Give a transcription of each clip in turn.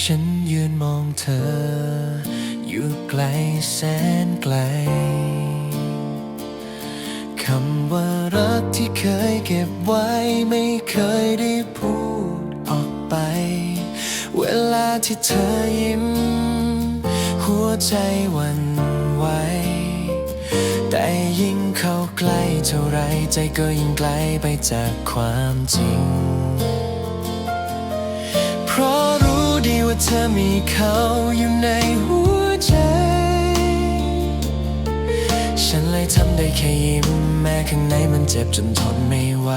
ฉันยืนมองเธอ อยู่ไกลแสนไกล คำว่ารักที่เคยเก็บไว้ไม่เคยได้พูดออกไป เวลาที่เธอยิ้ม หัวใจวันไหวแต่ยิ่งเข้าใกล้เท่าไรใจก็ยิ่งไกลไปจากความจริง เธอมีเขาอยู่ในหัวใจ ฉันเลยทำได้แค่ยิ้มแม้ข้างในมันเจ็บจนทนไม่ไหว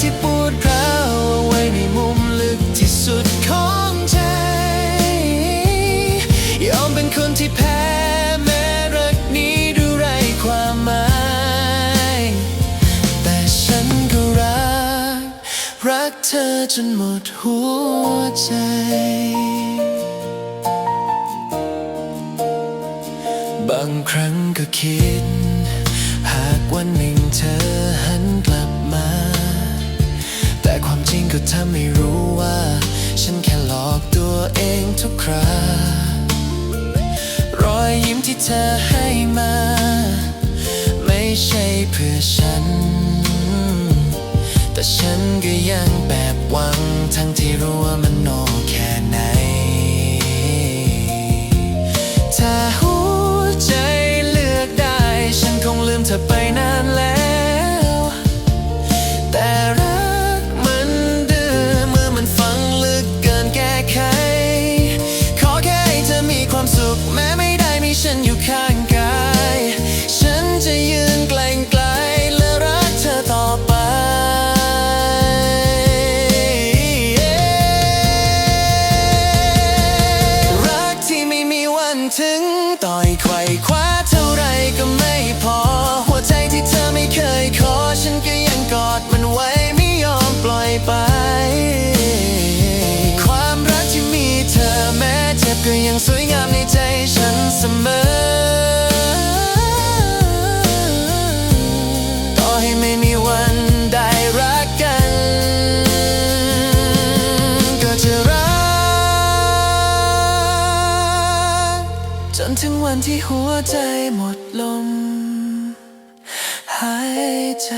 ที่ปวดร้าวเอาไว้ในมุมลึกที่สุดของใจ ยอมเป็นคนที่แพ้แม้รักนี้ดูไรความหมาย แต่ฉันก็รัก รักเธอจนหมดหัวใจบางครั้งก็คิด ทำให้รู้ว่า ฉันแค่หลอกตัวเองทุกครารอยยิ้มที่เธอให้มา ไม่ใช่เพื่อฉัน แต่ฉันก็ยังแบบหวัง ทั้งที่รู้ว่ามันโนแค่ไหนถ้า ฉันอยู่ข้างกาย ฉันจะยืนไกลไกลๆและรักเธอต่อไปรักที่ไม่มีวันถึงต่อยไขว่คว้าเท่าไรก็ไม่พอ หัวใจที่เธอไม่เคยขอ ฉันก็ยังกอดมันไว้ไม่ยอมปล่อยไป เสมอ ต่อให้ไม่มีวันได้รักกัน ก็จะรัก จนถึงวันที่หัวใจหมดลมหายใจ